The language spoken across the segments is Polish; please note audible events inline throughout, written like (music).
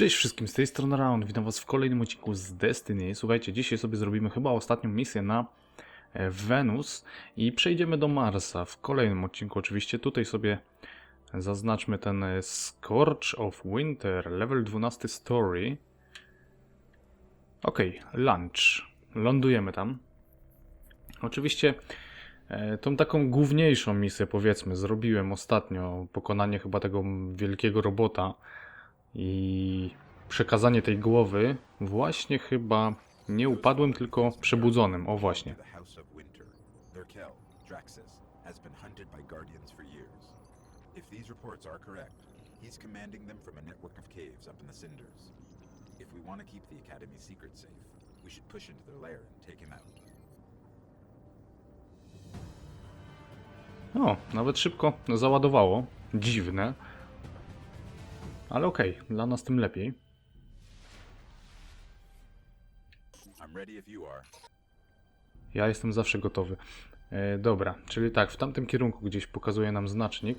Cześć wszystkim, z tej strony Round, witam was w kolejnym odcinku z Destiny. Słuchajcie, dzisiaj sobie zrobimy chyba ostatnią misję na e, Wenus i przejdziemy do Marsa w kolejnym odcinku oczywiście. Tutaj sobie zaznaczmy ten e, Scorch of Winter, level 12 story. Ok, lunch. Lądujemy tam. Oczywiście e, tą taką główniejszą misję powiedzmy zrobiłem ostatnio, pokonanie chyba tego wielkiego robota i przekazanie tej głowy właśnie chyba nie upadłym, tylko przebudzonym. O właśnie. The House of Winter. Lurkel, Draxus, has been hunted by Guardians for years. If these reports are correct, he's commanding them from a network of caves up in the Cinders. If we want to keep the Academy's secret safe, we should push into their lair and take him out. O, nawet szybko załadowało. Dziwne. Ale okej, dla nas tym lepiej. Ja jestem zawsze gotowy. E, dobra, czyli tak, w tamtym kierunku gdzieś pokazuje nam znacznik.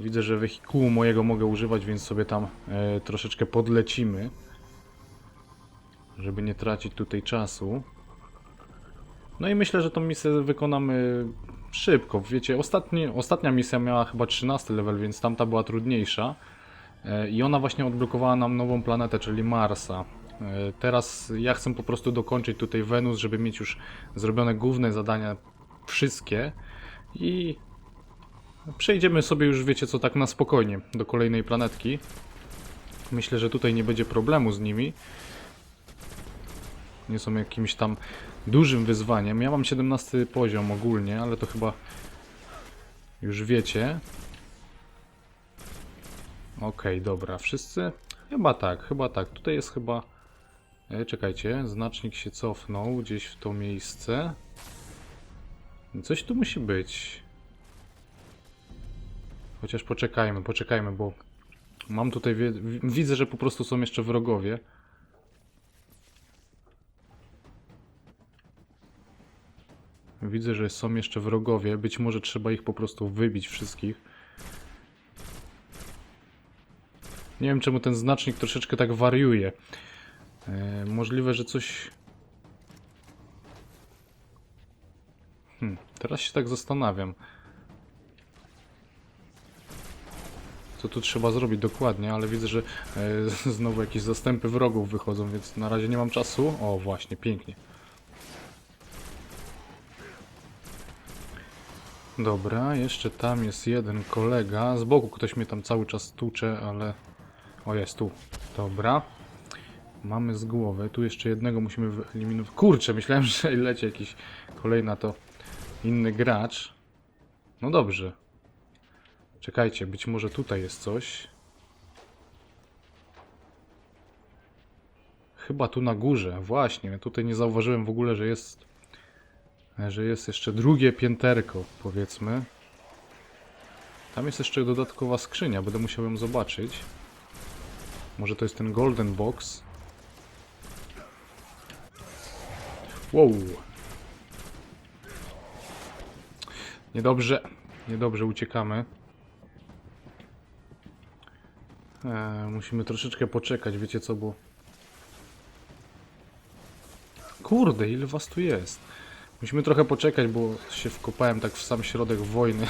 Widzę, że wehikułu mojego mogę używać, więc sobie tam e, troszeczkę podlecimy. Żeby nie tracić tutaj czasu. No i myślę, że tą misję wykonamy szybko. Wiecie, ostatni, ostatnia misja miała chyba 13 level, więc tamta była trudniejsza. E, I ona właśnie odblokowała nam nową planetę, czyli Marsa. E, Teraz ja chcę po prostu dokończyć tutaj Wenus, żeby mieć już zrobione główne zadania wszystkie i przejdziemy sobie już, wiecie co, tak na spokojnie do kolejnej planetki. Myślę, że tutaj nie będzie problemu z nimi. Nie są jakimś tam dużym wyzwaniem. Ja mam 17 poziom ogólnie, ale to chyba już wiecie. Okej, dobra, wszyscy? Chyba tak, chyba tak. Tutaj jest chyba... E, czekajcie, znacznik się cofnął gdzieś w to miejsce. Coś tu musi być. Chociaż poczekajmy, poczekajmy, bo mam tutaj... Widzę, że po prostu są jeszcze wrogowie. Widzę, że są jeszcze wrogowie. Być może trzeba ich po prostu wybić wszystkich. Nie wiem czemu ten znacznik troszeczkę tak wariuje. E, możliwe, że coś. Hmm, teraz się tak zastanawiam. Co tu trzeba zrobić dokładnie, ale widzę, że e, (laughs) znowu jakieś zastępy wrogów wychodzą, więc na razie nie mam czasu. O, właśnie, pięknie. Dobra, jeszcze tam jest jeden kolega. Z boku ktoś mnie tam cały czas tucze, ale o, jest tu. Dobra. Mamy z głowy. Tu jeszcze jednego musimy wyeliminować. Kurczę, myślałem, (laughs) że leci jakiś kolejna to inny gracz. No dobrze. Czekajcie, być może tutaj jest coś. Chyba tu na górze. Właśnie, tutaj nie zauważyłem w ogóle, że jest że jest jeszcze drugie pięterko, powiedzmy. Tam jest jeszcze dodatkowa skrzynia, będę musiał ją zobaczyć. Może to jest ten Golden Box. Wow. Niedobrze. Niedobrze uciekamy. Eee, musimy troszeczkę poczekać, wiecie co, bo... Kurde, ile was tu jest? Musimy trochę poczekać, bo się wkopałem tak w sam środek wojny.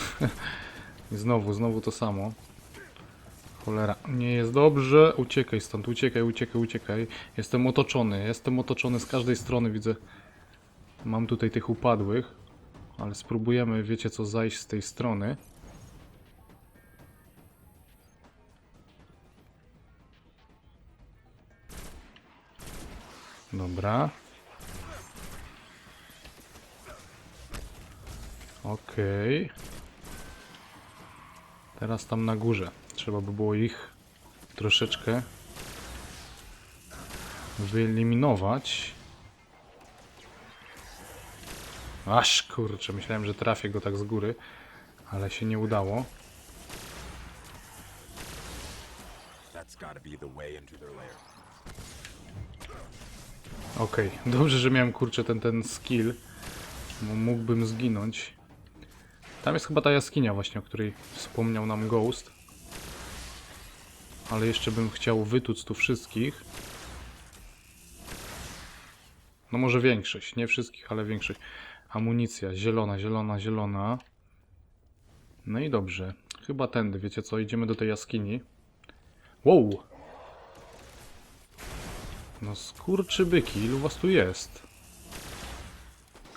(laughs) I znowu, znowu to samo. Cholera, nie jest dobrze. Uciekaj stąd, uciekaj, uciekaj, uciekaj. Jestem otoczony, jestem otoczony z każdej strony, widzę. Mam tutaj tych upadłych. Ale spróbujemy, wiecie co, zajść z tej strony. Dobra. Okej. Teraz tam na górze. Trzeba by było ich troszeczkę wyeliminować. Aż kurczę, myślałem, że trafię go tak z góry, ale się nie udało. Okej, dobrze, że miałem kurczę ten, ten skill. Bo mógłbym zginąć. Tam jest chyba ta jaskinia właśnie, o której wspomniał nam Ghost. ale jeszcze bym chciał wytuc tu wszystkich. No może większość, nie wszystkich, ale większość. Amunicja, zielona, zielona, zielona. No i dobrze. Chyba tędy, wiecie co, idziemy do tej jaskini. Wow! No skurczybyki, ilu was tu jest?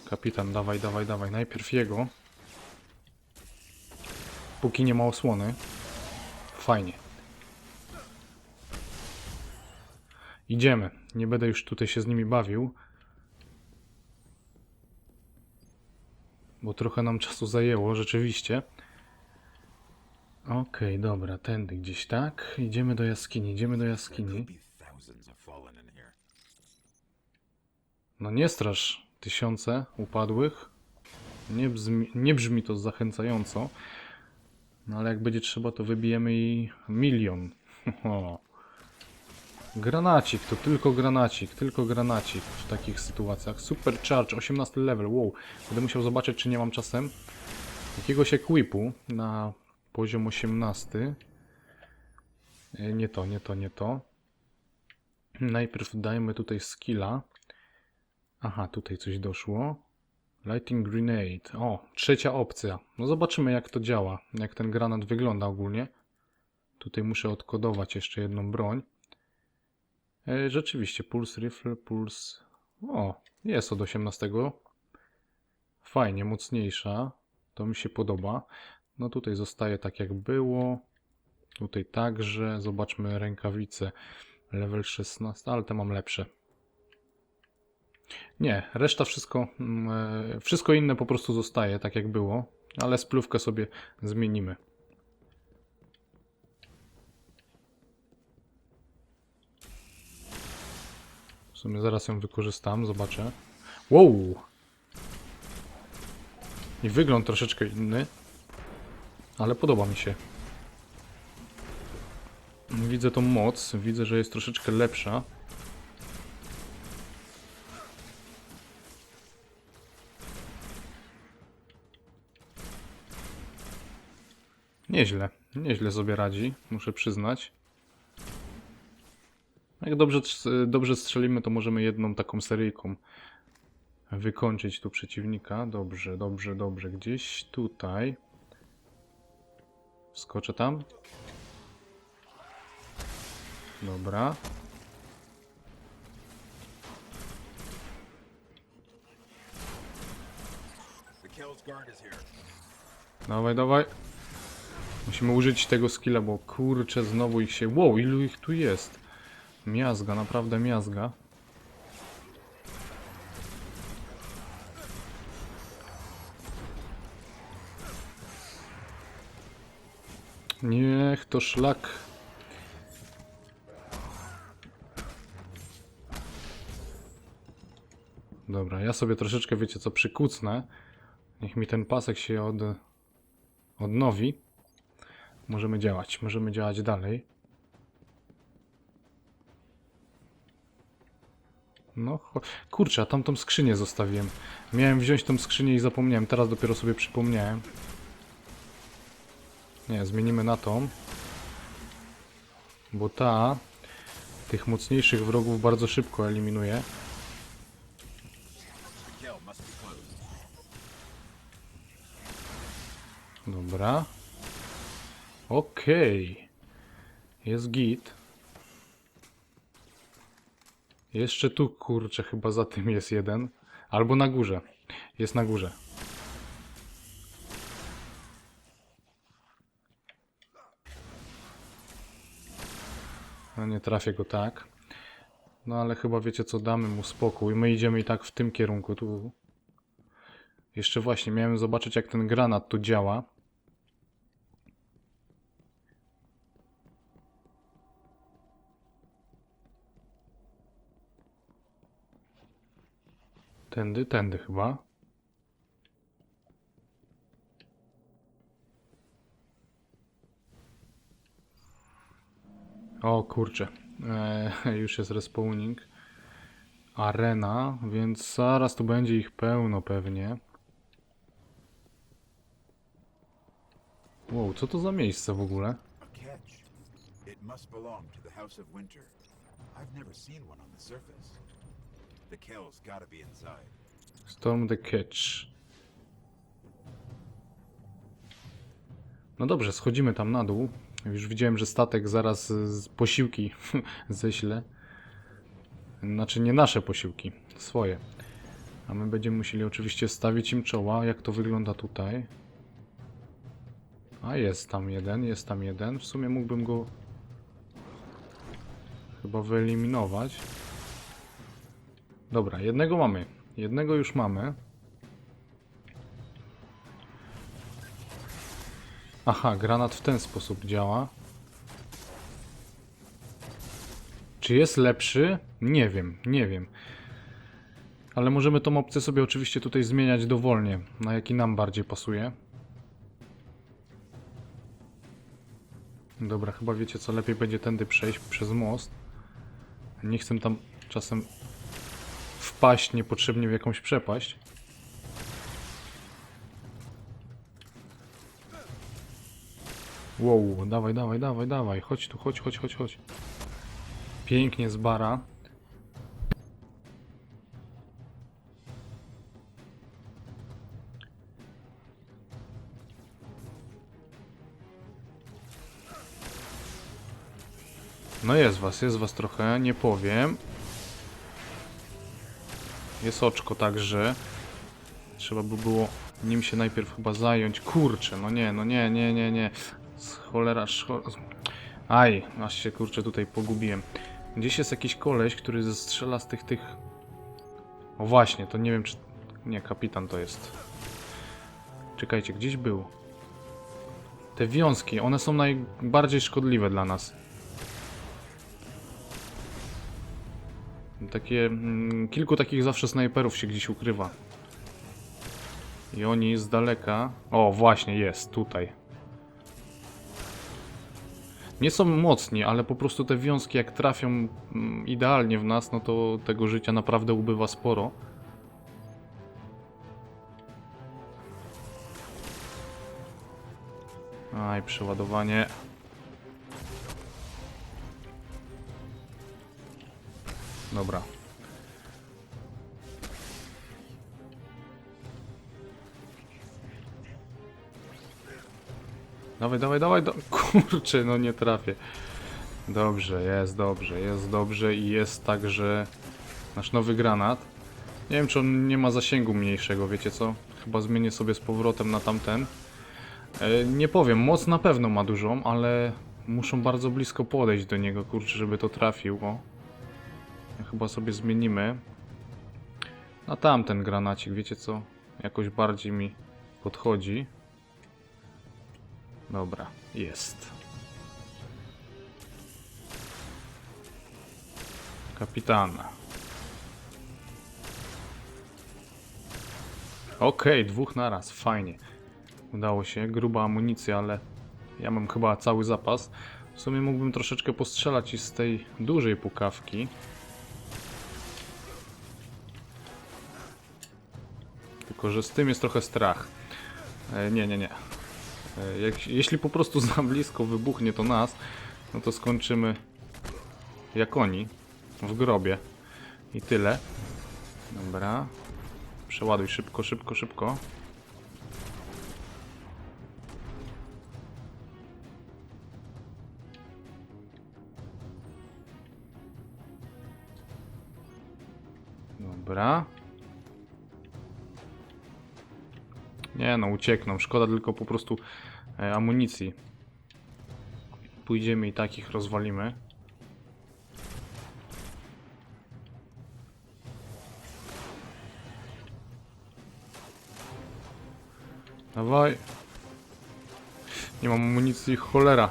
Kapitan, dawaj, dawaj, dawaj. Najpierw jego. Póki nie ma osłony. Fajnie. Idziemy. Nie będę już tutaj się z nimi bawił. Bo trochę nam czasu zajęło, rzeczywiście. Okej, dobra, tędy gdzieś, tak? Idziemy do jaskini, idziemy do jaskini. No nie strasz tysiące upadłych. Nie brzmi, nie brzmi to zachęcająco. No ale jak będzie trzeba, to wybijemy i milion. (laughs) Granacik, to tylko granacik, tylko granacik w takich sytuacjach. Super charge, 18 level, wow. Będę musiał zobaczyć, czy nie mam czasem jakiegoś equipu na poziom 18. E, Nie to, nie to, nie to. Najpierw dajmy tutaj skilla. Aha, tutaj coś doszło. Lighting Grenade. O, trzecia opcja. No zobaczymy jak to działa, jak ten granat wygląda ogólnie. Tutaj muszę odkodować jeszcze jedną broń. E, rzeczywiście, Pulse Rifle, Pulse... O, jest od 18. Fajnie, mocniejsza. To mi się podoba. No tutaj zostaje tak jak było. Tutaj także. Zobaczmy rękawice. Level 16, ale te mam lepsze. Nie, reszta wszystko, mm, e, wszystko inne po prostu zostaje tak jak było, ale splówkę sobie zmienimy. W sumie zaraz ją wykorzystam, zobaczę. Wow! I wygląd troszeczkę inny, ale podoba mi się. Widzę tą moc, widzę, że jest troszeczkę lepsza. Nieźle, nieźle sobie radzi, muszę przyznać. Jak dobrze, dobrze strzelimy, to możemy jedną taką seryjką wykończyć tu przeciwnika. Dobrze, dobrze, dobrze. Gdzieś tutaj. Wskoczę tam. Dobra. Dawaj, dawaj. Musimy użyć tego skilla, bo kurczę, znowu ich się... Wow, ilu ich tu jest? Miazga, naprawdę miazga. Niech to szlak. Dobra, ja sobie troszeczkę, wiecie co, przykucnę. Niech mi ten pasek się od, odnowi. Możemy działać, możemy działać dalej. No, kurczę, a tamtą skrzynię zostawiłem. Miałem wziąć tą skrzynię i zapomniałem, teraz dopiero sobie przypomniałem. Nie, zmienimy na tą. Bo ta tych mocniejszych wrogów bardzo szybko eliminuje. Dobra. Okej. Jest git. Jeszcze tu, kurczę, chyba za tym jest jeden. Albo na górze. Jest na górze. No nie trafię go tak. No ale chyba wiecie co, damy mu spokój. My idziemy i tak w tym kierunku. Tu jeszcze właśnie miałem zobaczyć jak ten granat tu działa. Tędy, tędy chyba. O kurczę, e, (laughs) już jest respawning. Arena, więc zaraz tu będzie ich pełno pewnie. Wow, co to za miejsce w ogóle? It must belong to the House of Winter. I've never seen one on the surface. The Kell's gotta be inside. Storm the Catch. No dobrze, schodzimy tam na dół. Już widziałem, że statek zaraz z posiłki (laughs) ześle. Znaczy nie nasze posiłki, swoje. A my będziemy musieli oczywiście stawić im czoła. Jak to wygląda tutaj? A jest tam jeden, jest tam jeden. W sumie mógłbym go chyba wyeliminować. Dobra, jednego mamy. Jednego już mamy. Aha, granat w ten sposób działa. Czy jest lepszy? Nie wiem, nie wiem. Ale możemy tą opcję sobie oczywiście tutaj zmieniać dowolnie, na jaki nam bardziej pasuje. Dobra, chyba wiecie co, lepiej będzie tędy przejść przez most. Nie chcę tam czasem wpaść niepotrzebnie w jakąś przepaść. Wow, dawaj, dawaj, dawaj, dawaj, chodź tu, chodź, chodź, chodź, chodź. Pięknie z bara. No jest was, jest was trochę, nie powiem. Jest oczko także. Trzeba by było nim się najpierw chyba zająć. Kurczę, no nie, no nie, nie, nie, nie. Z cholera, szcho... Aj, aż się kurczę tutaj pogubiłem. Gdzieś jest jakiś koleś, który zestrzela z tych tych... O właśnie, to nie wiem czy... Nie, kapitan to jest. Czekajcie, gdzieś był. Te wiązki, one są najbardziej szkodliwe dla nas. Takie, mm, kilku takich zawsze snajperów się gdzieś ukrywa. I oni z daleka... O, właśnie, jest, tutaj. Nie są mocni, ale po prostu te wiązki jak trafią mm, idealnie w nas, no to tego życia naprawdę ubywa sporo. Aj, przeładowanie. Dobra. Dawaj, dawaj, dawaj, do... (laughs) kurczę, no nie trafię. Dobrze, jest dobrze, jest dobrze i jest także nasz nowy granat. Nie wiem, czy on nie ma zasięgu mniejszego, wiecie co? Chyba zmienię sobie z powrotem na tamten. E, nie powiem, moc na pewno ma dużą, ale muszą bardzo blisko podejść do niego, kurczę, żeby to trafił, o. Chyba sobie zmienimy na tamten granacik, wiecie co? Jakoś bardziej mi podchodzi. Dobra, jest. Kapitana. Okej, dwóch naraz, fajnie. Udało się, gruba amunicja, ale ja mam chyba cały zapas. W sumie mógłbym troszeczkę postrzelać i z tej dużej pukawki. Tylko, że z tym jest trochę strach. E, nie, nie, nie. E, jak, jeśli po prostu (laughs) za blisko wybuchnie to nas, no to skończymy jak oni, w grobie. I tyle. Dobra. Przeładuj szybko, szybko, szybko. Dobra. Nie no, uciekną. Szkoda tylko po prostu e, amunicji. Pójdziemy i takich rozwalimy. Dawaj. Nie mam amunicji, cholera.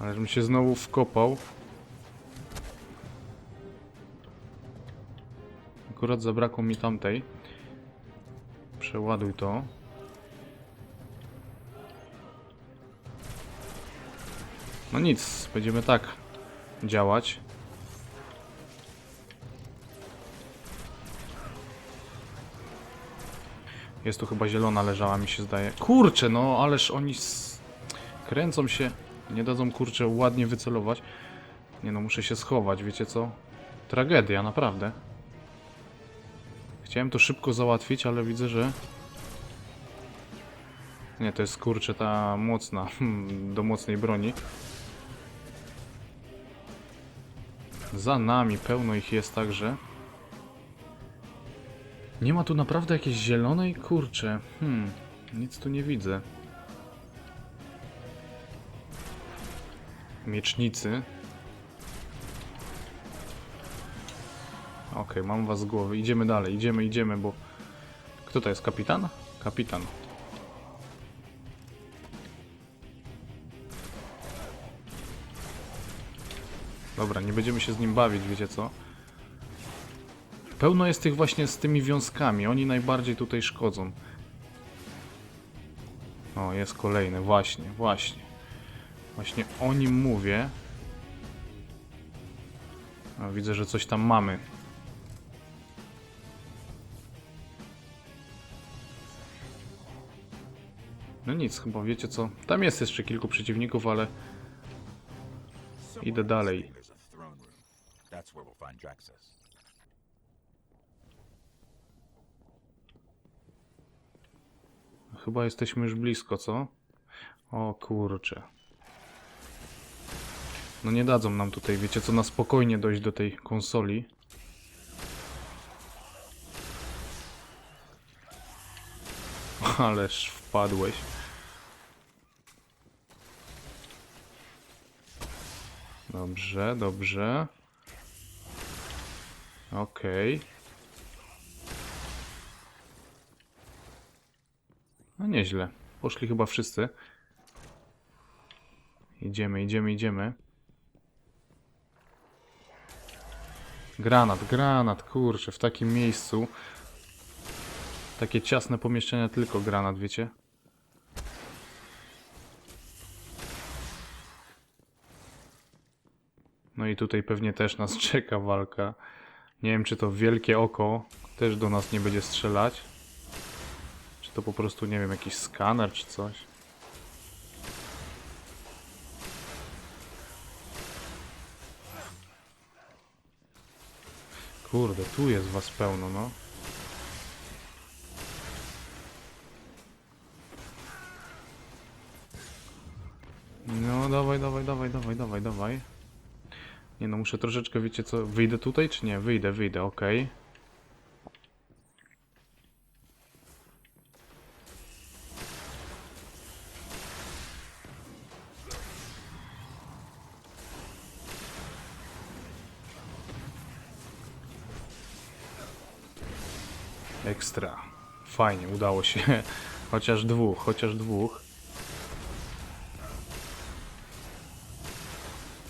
Ale żebym się znowu wkopał. Akurat zabrakło mi tamtej. Przeładuj to. No nic, będziemy tak działać. Jest tu chyba zielona leżała, mi się zdaje. Kurczę, no ależ oni kręcą się Nie dadzą, kurczę, ładnie wycelować. Nie no, muszę się schować, wiecie co? Tragedia, naprawdę. Chciałem to szybko załatwić, ale widzę, że... Nie, to jest, kurczę, ta mocna, (laughs) do mocnej broni. Za nami pełno ich jest także. Nie ma tu naprawdę jakiejś zielonej? Kurczę. Hmm, nic tu nie widzę. Miecznicy. Okej, mam was z głowy. Idziemy dalej, idziemy, idziemy, bo... Kto to jest? Kapitan? Kapitan. Dobra, nie będziemy się z nim bawić, wiecie co? Pełno jest tych właśnie z tymi wiązkami. Oni najbardziej tutaj szkodzą. O, jest kolejny. Właśnie, właśnie. Właśnie o nim mówię. Widzę, że coś tam mamy. No nic, chyba wiecie co. Tam jest jeszcze kilku przeciwników, ale Idę dalej. Chyba jesteśmy już blisko, co? O kurcze. No nie dadzą nam tutaj, wiecie co, na spokojnie dojść do tej konsoli. (laughs) Ależ wpadłeś. Dobrze, dobrze. Okej. No nieźle. Poszli chyba wszyscy. Idziemy, idziemy, idziemy. Granat, granat, kurczę, w takim miejscu. Takie ciasne pomieszczenia, tylko granat, wiecie? No i tutaj pewnie też nas (laughs) czeka walka. Nie wiem, czy to wielkie oko też do nas nie będzie strzelać. Czy to po prostu, nie wiem, jakiś skaner czy coś. Kurde, tu jest was pełno, no. No, dawaj, dawaj, dawaj, dawaj, dawaj, dawaj. Nie no, muszę troszeczkę, wiecie co, wyjdę tutaj czy nie? Wyjdę, wyjdę, okej. Ekstra. Fajnie, udało się. (laughs) Chociaż dwóch, chociaż dwóch.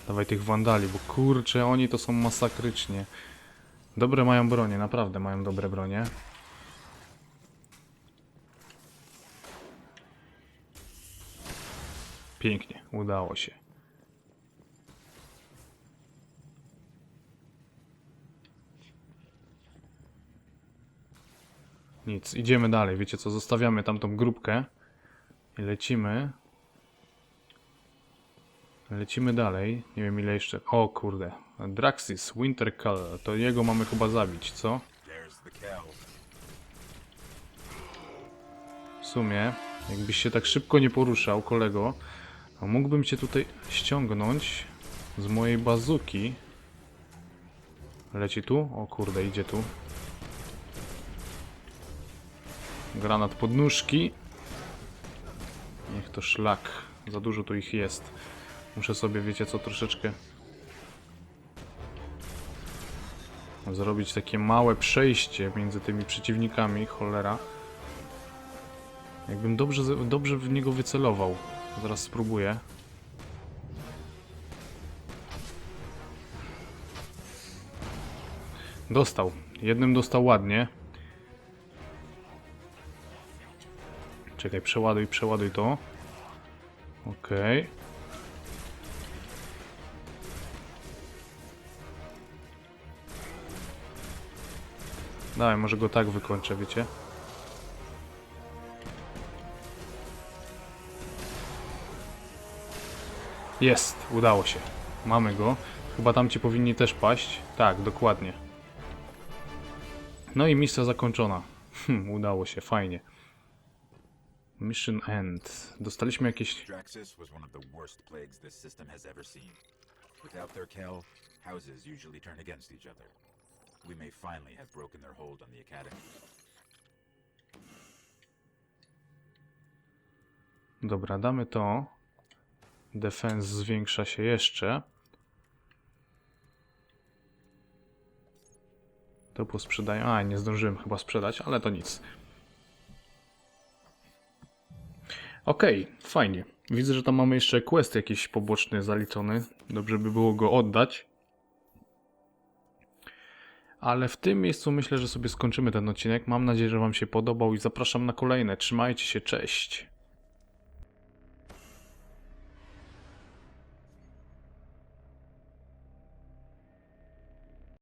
Dawaj tych wandali, bo kurczę, oni to są masakrycznie. Dobre mają bronie, naprawdę mają dobre bronie. Pięknie, udało się. Nic, idziemy dalej. Wiecie co, zostawiamy tamtą grupkę i lecimy. Lecimy dalej. Nie wiem ile jeszcze. O kurde. Draxis, Winter Color. To jego mamy chyba zabić, co? W sumie, jakbyś się tak szybko nie poruszał, kolego, mógłbym cię tutaj ściągnąć z mojej bazuki. Leci tu? O kurde, idzie tu. Granat pod nóżki. Niech to szlak. Za dużo tu ich jest. Muszę sobie, wiecie co, troszeczkę zrobić takie małe przejście między tymi przeciwnikami, cholera. Jakbym dobrze, dobrze w niego wycelował. Zaraz spróbuję. Dostał. Jednym dostał ładnie. Czekaj, przeładuj, przeładuj to. Okej. Dawaj, może go tak wykończę, wiecie? Jest, udało się. Mamy go. Chyba tam ci powinni też paść. Tak, dokładnie. No i misja zakończona. Hm, udało się, fajnie. Mission end. Dostaliśmy jakieś... Draxus was one of the worst plagues this system has ever seen. Without their Kel, houses usually turn against each other. We may finally have broken their hold on the Academy. Dobra, damy to. Defense zwiększa się jeszcze. To posprzedają. A, nie zdążyłem chyba sprzedać, ale to nic. Okej, fajnie. Widzę, że tam mamy jeszcze quest jakiś poboczny zaliczony. Dobrze by było go oddać. Ale w tym miejscu myślę, że sobie skończymy ten odcinek. Mam nadzieję, że Wam się podobał i zapraszam na kolejne. Trzymajcie się, cześć.